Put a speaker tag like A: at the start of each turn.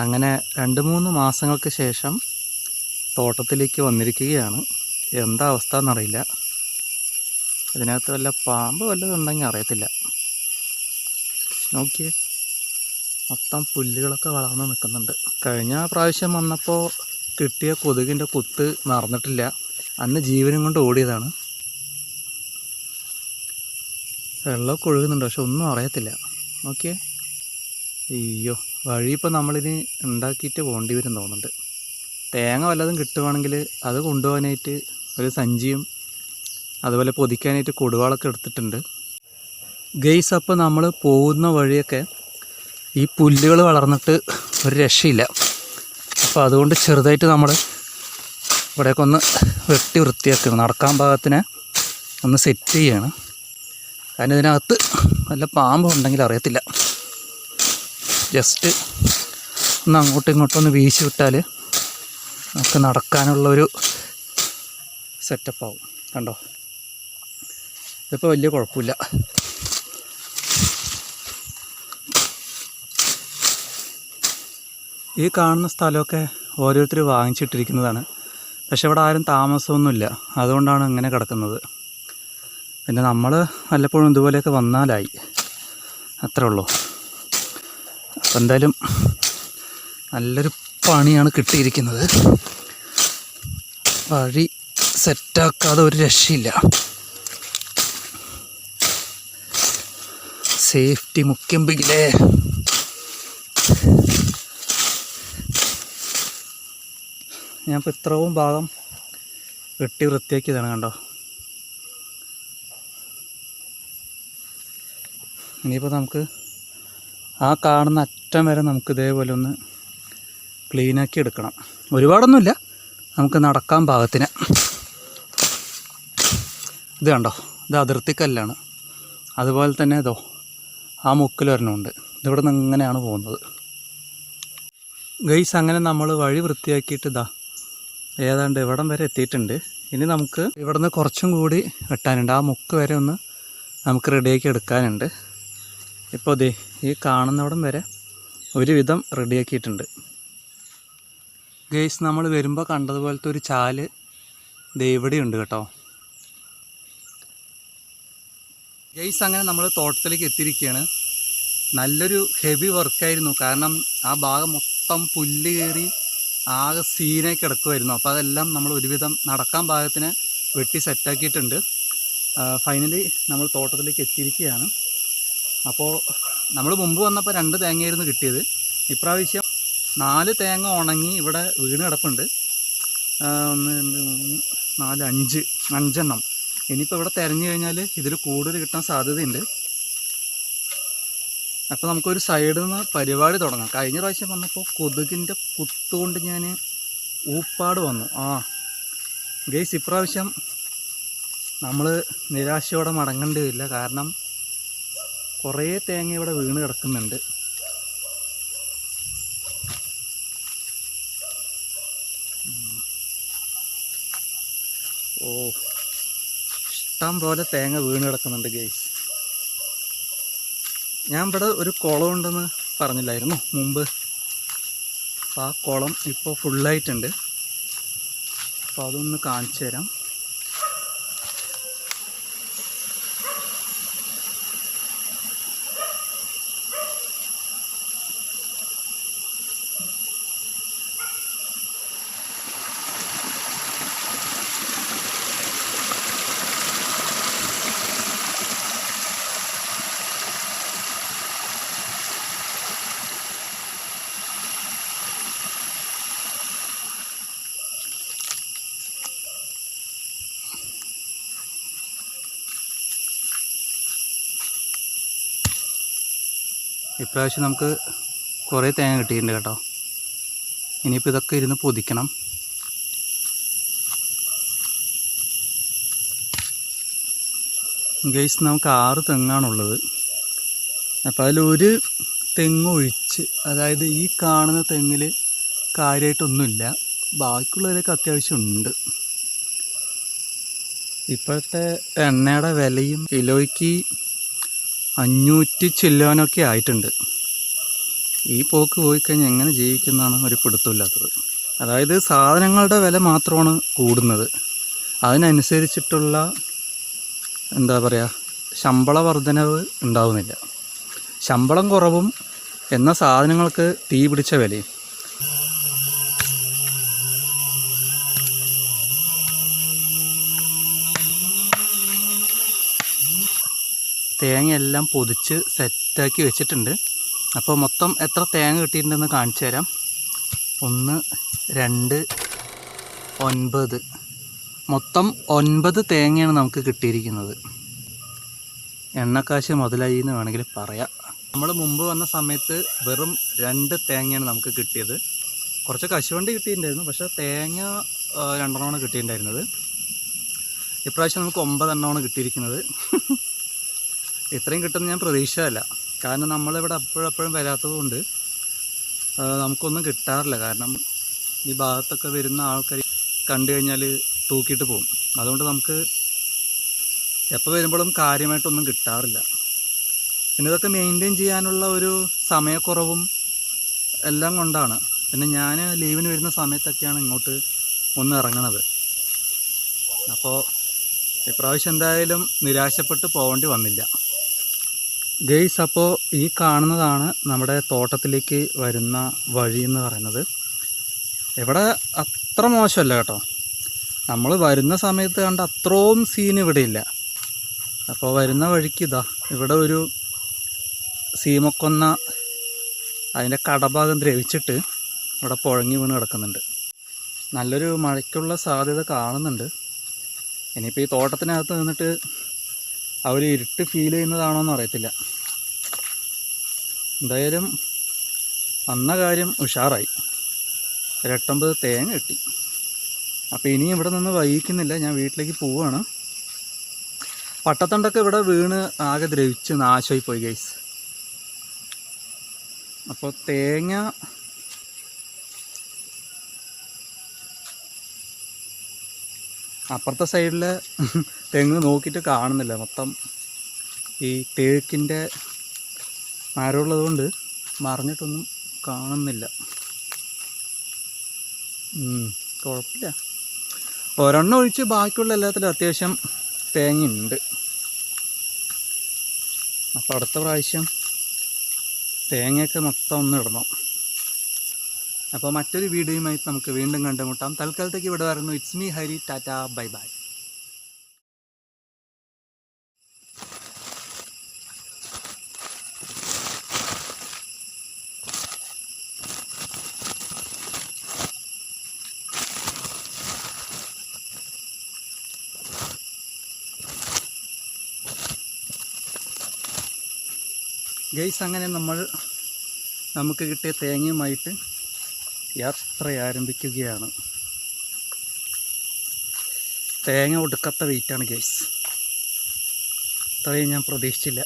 A: അങ്ങനെ രണ്ട് മൂന്ന് മാസങ്ങൾക്ക് ശേഷം തോട്ടത്തിലേക്ക് വന്നിരിക്കുകയാണ്. എന്താ അവസ്ഥ എന്നറിയില്ല. ഇതിനകത്ത് വല്ല പാമ്പ് വല്ലതും ഉണ്ടെങ്കിൽ അറിയത്തില്ല. നോക്കിയേ. മൊത്തം പുല്ലുകളൊക്കെ വളർന്ന് നിൽക്കുന്നുണ്ട്. കഴിഞ്ഞ പ്രാവശ്യം വന്നപ്പോൾ കിട്ടിയ കൊതുകിന്റെ കുത്ത് മറന്നിട്ടില്ല. അന്ന് ജീവനും കൊണ്ട് ഓടിയതാണ്. വെള്ളമൊക്കെ ഒഴുകുന്നുണ്ട് പക്ഷെ ഒന്നും അറിയത്തില്ല. നോക്കിയേ. അയ്യോ. വഴി ഇപ്പോൾ നമ്മളിനി ഉണ്ടാക്കിയിട്ട് പോകേണ്ടി വരും തോന്നുന്നുണ്ട്. തേങ്ങ വല്ലതും കിട്ടുവാണെങ്കിൽ അത് കൊണ്ടുപോകാനായിട്ട് ഒരു സഞ്ചിയും അതുപോലെ പൊതിക്കാനായിട്ട് കൊടുവാളൊക്കെ എടുത്തിട്ടുണ്ട്. ഗെയ്സ് അപ്പോൾ നമ്മൾ പോകുന്ന വഴിയൊക്കെ ഈ പുല്ലുകൾ വളർന്നിട്ട് ഒരു രക്ഷയില്ല. അപ്പോൾ അതുകൊണ്ട് ചെറുതായിട്ട് നമ്മൾ ഇവിടെയൊക്കെ ഒന്ന് വെട്ടി വൃത്തിയാക്കണം. നടക്കാൻ ഭാഗത്തിന് ഒന്ന് സെറ്റ് ചെയ്യാണ്. കാരണം ഇതിനകത്ത് നല്ല പാമ്പ് ഉണ്ടെങ്കിൽ അറിയത്തില്ല ജസ്റ്റ് ഒന്ന് അങ്ങോട്ടും ഇങ്ങോട്ടും ഒന്ന് വീശി വിട്ടാൽ നമുക്ക് നടക്കാനുള്ളൊരു സെറ്റപ്പ് ആവും. കണ്ടോ? ഇതിപ്പോൾ വലിയ കുഴപ്പമില്ല. ഈ കാണുന്ന സ്ഥലമൊക്കെ ഓരോരുത്തർ വാങ്ങിച്ചിട്ടിരിക്കുന്നതാണ്. പക്ഷെ ഇവിടെ ആരും താമസമൊന്നുമില്ല. അതുകൊണ്ടാണ് ഇങ്ങനെ കിടക്കുന്നത്. പിന്നെ നമ്മൾ വല്ലപ്പോഴും ഇതുപോലെയൊക്കെ വന്നാലായി. അത്രേ ഉള്ളൂ. അപ്പം എന്തായാലും നല്ലൊരു പണിയാണ് കിട്ടിയിരിക്കുന്നത്. വഴി സെറ്റാക്കാതെ ഒരു രക്ഷയില്ല. സേഫ്റ്റി മുഖ്യം പിടിലേ ഞാൻ ഇപ്പോൾ ഇത്രയും ഭാഗം വെട്ടി വൃത്തിയാക്കിയതാണ് കണ്ടോ? ഇനിയിപ്പോൾ നമുക്ക് ആ കാണുന്ന അറ്റം വരെ നമുക്ക് ഇതേപോലെ ഒന്ന് ക്ലീനാക്കി എടുക്കണം. ഒരുപാടൊന്നുമില്ല. നമുക്ക് നടക്കാൻ പാകത്തിന്. ഇത് കണ്ടോ? ഇത് അതിർത്തിക്കല്ലാണ് അതുപോലെ തന്നെ ഇതോ ആ മുക്കിൽ ഒരെണ്ണമുണ്ട്. ഇതിവിടെ നിന്ന് ഇങ്ങനെയാണ് പോകുന്നത്. ഗൈസ് അങ്ങനെ നമ്മൾ വഴി വൃത്തിയാക്കിയിട്ട് ഇതാ ഏതാണ്ട് ഇവിടം വരെ എത്തിയിട്ടുണ്ട്. ഇനി നമുക്ക് ഇവിടുന്ന് കുറച്ചും കൂടി വെട്ടാനുണ്ട്. ആ മുക്ക് വരെ ഒന്ന് നമുക്ക് റെഡിയാക്കി എടുക്കാനുണ്ട്. ഇപ്പോൾ ദേ ഈ കാണുന്നവിടം വരെ ഒരുവിധം റെഡിയാക്കിയിട്ടുണ്ട്. ഗെയ്സ് നമ്മൾ വരുമ്പോൾ കണ്ടതുപോലത്തെ ഒരു ചാൽ ഇവിടെയുണ്ട് കേട്ടോ. ഗെയ്സ് അങ്ങനെ നമ്മൾ തോട്ടത്തിലേക്ക് എത്തിയിരിക്കുകയാണ്. നല്ലൊരു ഹെവി വർക്കായിരുന്നു കാരണം ആ ഭാഗം മൊത്തം പുല്ല് കയറി ആകെ സീനായി കിടക്കുമായിരുന്നു അപ്പോൾ അതെല്ലാം നമ്മൾ ഒരുവിധം നടക്കാൻ ഭാഗത്തിന് വെട്ടി സെറ്റാക്കിയിട്ടുണ്ട് ഫൈനലി നമ്മൾ തോട്ടത്തിലേക്ക് എത്തിയിരിക്കുകയാണ്. അപ്പോൾ നമ്മൾ മുമ്പ് വന്നപ്പോൾ രണ്ട് തേങ്ങയായിരുന്നു കിട്ടിയത്. ഇപ്രാവശ്യം നാല് തേങ്ങ ഉണങ്ങി ഇവിടെ വീണ് കിടപ്പുണ്ട്. ഒന്ന് രണ്ട് മൂന്ന് നാല് അഞ്ച് അഞ്ചെണ്ണം. ഇനിയിപ്പോൾ ഇവിടെ തിരഞ്ഞു കഴിഞ്ഞാൽ ഇതിൽ കൂടുതൽ കിട്ടാൻ സാധ്യതയുണ്ട്. അപ്പോൾ നമുക്കൊരു സൈഡിൽ നിന്ന് പരിപാടി തുടങ്ങാം. കഴിഞ്ഞ പ്രാവശ്യം വന്നപ്പോൾ കൊതുകിന്റെ കുത്തുകൊണ്ട് ഞാൻ ഊപ്പാട് വന്നു. ആ ഗെയ്സ് ഇപ്രാവശ്യം നമ്മൾ നിരാശയോടെ മടങ്ങേണ്ടി വരില്ല. കാരണം കുറേ തേങ്ങ ഇവിടെ വീണ് കിടക്കുന്നുണ്ട്. ഓ ഇഷ്ടം പോലെ തേങ്ങ വീണ് കിടക്കുന്നുണ്ട് ഗൈസ് ഞാൻ ഇവിടെ ഒരു കുളം ഉണ്ടെന്ന് പറഞ്ഞില്ലായിരുന്നു മുമ്പ്. ആ കുളം ഇപ്പോൾ ഫുള്ളായിട്ടുണ്ട് അപ്പോൾ അതൊന്ന് കാണിച്ചു തരാം ഇപ്രാവശ്യം നമുക്ക് കുറേ തേങ്ങ കിട്ടിയിട്ടുണ്ട് കേട്ടോ. ഇനിയിപ്പോൾ ഇതൊക്കെ ഇരുന്ന് പൊതിക്കണം. ഗൈസ് നമുക്ക് ആറ് തെങ്ങാണുള്ളത്. അപ്പോൾ അതിലൊരു തെങ്ങ് ഒഴിച്ച് അതായത് ഈ കാണുന്ന തെങ്ങിൽ കാര്യമായിട്ടൊന്നുമില്ല ബാക്കിയുള്ളതിലൊക്കെ അത്യാവശ്യമുണ്ട്. ഇപ്പോഴത്തെ എണ്ണയുടെ വിലയും കിലോയ്ക്ക് അഞ്ഞൂറ്റി ചില്ലോനൊക്കെ ആയിട്ടുണ്ട്. ഈ പോക്ക് പോയി കഴിഞ്ഞാൽ എങ്ങനെ ജീവിക്കുന്നതാണ് ഒരു പിടുത്തമില്ലാത്തത്. അതായത് സാധനങ്ങളുടെ വില മാത്രമാണ് കൂടുന്നത്. അതിനനുസരിച്ചിട്ടുള്ള എന്താ പറയുക ശമ്പള വർധനവ് ഉണ്ടാവുന്നില്ല. ശമ്പളം കുറവും എന്ന സാധനങ്ങൾക്ക് തീ പിടിച്ച വിലയും. തേങ്ങയെല്ലാം പൊതിച്ച് സെറ്റാക്കി വെച്ചിട്ടുണ്ട്. അപ്പോൾ മൊത്തം എത്ര തേങ്ങ കിട്ടിയിട്ടുണ്ടെന്ന് കാണിച്ചു തരാം. ഒന്ന് രണ്ട് ഒൻപത്. മൊത്തം ഒൻപത് തേങ്ങയാണ് നമുക്ക് കിട്ടിയിരിക്കുന്നത്. എണ്ണക്കാശ് മുതലായി എന്ന് വേണമെങ്കിൽ പറയാം. നമ്മൾ മുമ്പ് വന്ന സമയത്ത് വെറും രണ്ട് തേങ്ങയാണ് നമുക്ക് കിട്ടിയത്. കുറച്ച് കശുവണ്ടി കിട്ടിയിട്ടുണ്ടായിരുന്നു പക്ഷേ തേങ്ങ രണ്ടെണ്ണമാണ് കിട്ടിയിട്ടുണ്ടായിരുന്നത്. ഇപ്രാവശ്യം നമുക്ക് ഒമ്പതെണ്ണമാണ് കിട്ടിയിരിക്കുന്നത്. ഇത്രയും കിട്ടുമെന്ന് ഞാൻ പ്രതീക്ഷിച്ചതല്ല. കാരണം നമ്മളിവിടെ അപ്പോഴപ്പോഴും വരാത്തത് കൊണ്ട് ആ, നമുക്കൊന്നും കിട്ടാറില്ല. കാരണം ഈ ഭാഗത്തൊക്കെ വരുന്ന ആൾക്കാർ കണ്ടു കഴിഞ്ഞാൽ തൂക്കിയിട്ട് പോകും. അതുകൊണ്ട് നമുക്ക് എപ്പോൾ വരുമ്പോഴും കാര്യമായിട്ടൊന്നും കിട്ടാറില്ല. പിന്നെ ഇതൊക്കെ മെയിന്റെയിൻ ചെയ്യാനുള്ള ഒരു സമയക്കുറവും എല്ലാം കൊണ്ടാണ്. പിന്നെ ഞാൻ ലീവിന് വരുന്ന സമയത്തൊക്കെയാണ് ഇങ്ങോട്ട് ഒന്ന് ഇറങ്ങണത്. അപ്പോൾ ഇപ്രാവശ്യം എന്തായാലും നിരാശപ്പെട്ട് പോകേണ്ടി വന്നില്ല. ഗെയ്സ് അപ്പോൾ ഈ കാണുന്നതാണ് നമ്മുടെ തോട്ടത്തിലേക്ക് വരുന്ന വഴി എന്ന് പറയുന്നത്. ഇവിടെ അത്ര മോശമല്ല കേട്ടോ. നമ്മൾ വരുന്ന സമയത്ത് കണ്ട അത്രയും സീൻ ഇവിടെ ഇല്ല. അപ്പോൾ വരുന്ന വഴിക്ക് ഇതാ ഇവിടെ ഒരു സീമക്കൊന്ന അതിന്റെ കടഭാഗം ദ്രവിച്ചിട്ട് ഇവിടെ പുഴങ്ങി വീണ് കിടക്കുന്നുണ്ട്. നല്ലൊരു മഴയ്ക്കുള്ള സാധ്യത കാണുന്നുണ്ട്. ഇനിയിപ്പോൾ ഈ തോട്ടത്തിനകത്ത് നിന്നിട്ട് അവർ ഇരുട്ട് ഫീൽ ചെയ്യുന്നതാണോ എന്ന് അറിയത്തില്ല. എന്തായാലും വന്ന കാര്യം ഉഷാറായി. ഒരട്ടമ്പത് തേങ്ങ കിട്ടി. അപ്പോൾ ഇനി ഇവിടെ നിന്ന് വൈകിക്കുന്നില്ല. ഞാൻ വീട്ടിലേക്ക് പോവുകയാണ് പട്ടത്തണ്ടൊക്കെ ഇവിടെ വീണ് ആകെ ദ്രവിച്ച് നാശമായി പോയി ഗൈസ് അപ്പോൾ തേങ്ങ അപ്പുറത്തെ സൈഡിൽ തെങ്ങ് നോക്കിയിട്ട് കാണുന്നില്ല. മൊത്തം ഈ തേക്കിന്റെ മരമുള്ളത് കൊണ്ട് മറിഞ്ഞിട്ടൊന്നും കാണുന്നില്ല. കുഴപ്പമില്ല. ഒരെണ്ണം ഒഴിച്ച് ബാക്കിയുള്ള എല്ലാത്തിലും അത്യാവശ്യം തേങ്ങയുണ്ട്. അപ്പോൾ അടുത്ത പ്രാവശ്യം തേങ്ങയൊക്കെ മൊത്തം ഒന്ന് ഇടണം. അപ്പോൾ മറ്റൊരു വീഡിയോയുമായി നമുക്ക് വീണ്ടും കണ്ടുമുട്ടാം. തൽക്കാലത്തേക്ക് ഇവിടെ വരുന്നു it's me Hari tata bye bye guys അങ്ങനെ നമ്മൾ നമുക്ക് കിട്ടിയ തേങ്ങയുമായിട്ട് യാത്ര ആരംഭിക്കുകയാണ് തേങ്ങ ഒടുക്കത്ത വെയിറ്റാണ് ഗൈസ് ഇത്രയും ഞാൻ പ്രതീക്ഷിച്ചില്ല.